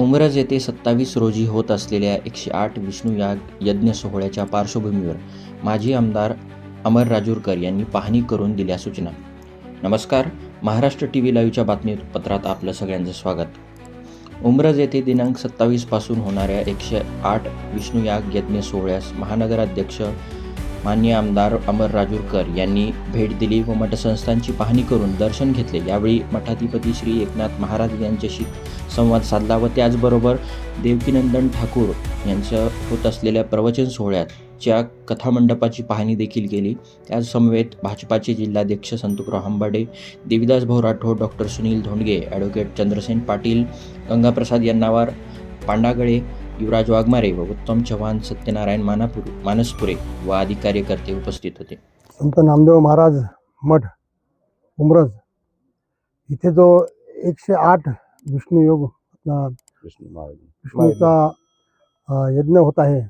उमरज येथे सत्तावीस रोजी होत असलेल्या एकशे आठ विष्णू याग यज्ञ सोहळ्याच्या पार्श्वभूमीवर माजी आमदार अमर राजूरकर यांनी पाहणी करून दिल्या सूचना. नमस्कार महाराष्ट्र टी व्ही लाईव्हच्या बातमीपत्रात आपलं सगळ्यांचं स्वागत. उमरज येथे दिनांक सत्तावीसपासून होणाऱ्या एकशे आठ विष्णू याग यज्ञ सोहळ्यास महानगराध्यक्ष मान्य आमदार अमर राजूरकर यांनी भेट दिली व मठसंस्थांची पाहणी करून दर्शन घेतले. यावेळी मठाधिपती श्री एकनाथ महाराज यांच्याशी संवाद साधला व त्याचबरोबर देवकीनंदन ठाकूर यांचं होत असलेल्या प्रवचन सोहळ्याच्या कथामंडपाची पाहणी देखील केली. त्याचसमवेत भाजपाचे जिल्हाध्यक्ष संतुकराव हंबाडे देविदास भाऊ राठोड डॉक्टर सुनील धोंडगे ॲडव्होकेट चंद्रसेन पाटील गंगाप्रसाद यन्नावार पांडागळे युवराज वाघमारे व उत्तम चव्हाण सत्यनारायण मानापूर मानसपुरे व आदी कार्यकर्ते उपस्थित होते. संत नामदेव महाराज मठ उमरज इथे जो एकशे आठ विष्णू योग विष्णूचा यज्ञ होत आहे.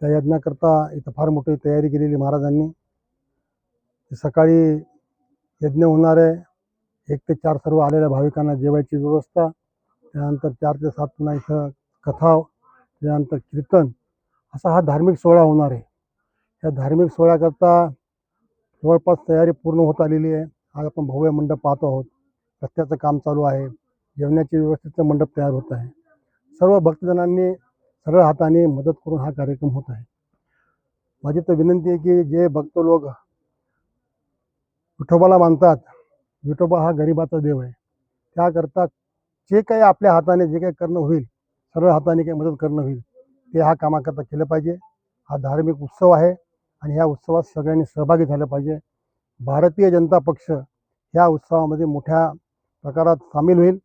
त्या यज्ञाकरता इथं फार मोठी तयारी केलेली महाराजांनी. सकाळी यज्ञ होणार आहे. एक ते चार सर्व आलेल्या भाविकांना जेवायची व्यवस्था. त्यानंतर चार ते सात पुन्हा इथं कथा त्यानंतर कीर्तन असा हा धार्मिक सोहळा होणार आहे. या धार्मिक सोहळ्याकरता जवळपास तयारी पूर्ण होत आलेली आहे. आज आपण भव्य मंडप पाहतो आहोत. रस्त्याचं काम चालू आहे. जेवणाची व्यवस्थेचं मंडप तयार होत आहे. सर्व भक्तजनांनी सरळ हाताने मदत करून हा कार्यक्रम होत आहे. माझी तर विनंती आहे की जे भक्त लोक विठोबाला मानतात विठोबा हा गरिबाचा देव आहे. त्याकरता जे काही आपल्या हाताने जे काही करणं होईल सरळ हाताने काही मदत करणं होईल. ते हा कामाकरता केलं पाहिजे. हा धार्मिक उत्सव आहे आणि ह्या उत्सवात सगळ्यांनी सहभागी झालं पाहिजे. भारतीय जनता पक्ष ह्या उत्सवामध्ये मोठ्या प्रकारात सामील होईल.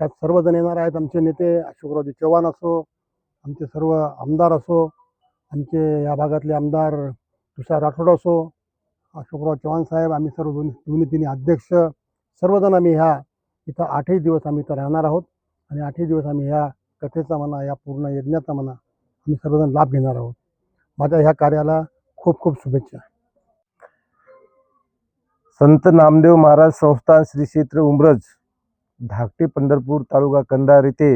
त्यात सर्वजण येणार आहेत. आमचे नेते अशोकरावजी चव्हाण असो आमचे सर्व आमदार असो आमचे या भागातले आमदार तुषार राठोड असो अशोकराव चव्हाण साहेब आम्ही सर्व दोन्ही दोन्ही तिन्ही अध्यक्ष सर्वजण आम्ही ह्या इथं आठही दिवस आम्ही इथं राहणार आहोत. आणि आठही दिवस आम्ही ह्या कथेचा म्हणा या पूर्ण यज्ञाचा म्हणा आम्ही सर्वजण लाभ घेणार आहोत. माझ्या ह्या कार्याला खूप खूप शुभेच्छा. संत नामदेव महाराज संस्थान श्री क्षेत्र उमरज धाकटे पंढरपूर तालुका कंधार येथे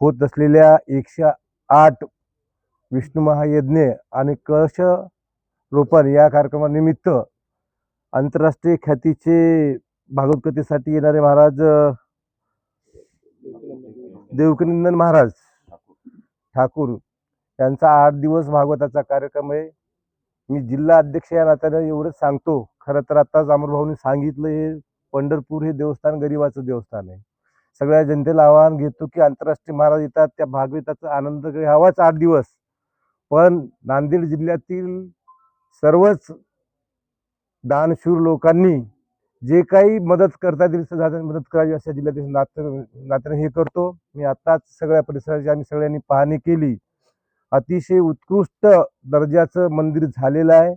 होत असलेल्या एकशे आठ विष्णू महायज्ञ आणि कळश रोपण या कार्यक्रमानिमित्त आंतरराष्ट्रीय ख्यातीचे भागवत कथेसाठी येणारे महाराज देवकीनंदन महाराज ठाकूर. यांचा आठ दिवस भागवताचा कार्यक्रम आहे. मी जिल्हा अध्यक्ष या नात्याने एवढंच सांगतो. खरं तर आताच अमरभाऊनी सांगितलं हे पंढरपूर हे देवस्थान गरिबाचं देवस्थान आहे. सगळ्या जनतेला आवाहन घेतो की आंतरराष्ट्रीय महाराज येतात त्या भागवताचा आनंद घ्यावाच आठ दिवस. पण नांदेड जिल्ह्यातील सर्वच दानशूर लोकांनी जे काही मदत करता येईल सगळ्यांनी मदत करावी अशा जिल्ह्यातील नात नात्याने हे करतो. मी आत्ताच सगळ्या परिसराची आम्ही सगळ्यांनी पाहणी केली अतिशय उत्कृष्ट दर्जाचं मंदिर झालेलं आहे.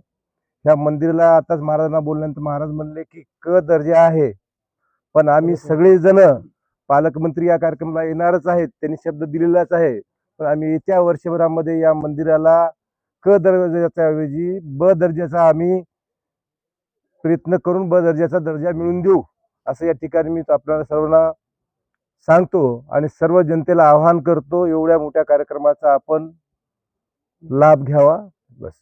ह्या मंदिराला आताच महाराजांना बोलल्यानंतर महाराज म्हणले की क दर्जा आहे. पण आम्ही सगळेजण पालकमंत्री या कार्यक्रमाला येणारच आहेत. त्यांनी शब्द दिलेलाच आहे. पण आम्ही येत्या वर्षभरामध्ये या मंदिराला क दर्जाच्या ऐवजी ब दर्जाचा आम्ही प्रयत्न करून ब दर्जाचा दर्जा मिळून देऊ असं या ठिकाणी मी आपल्याला सर्वांना सांगतो आणि सर्व जनतेला आवाहन करतो एवढ्या मोठ्या कार्यक्रमाचा आपण लाभ घ्यावा. बस.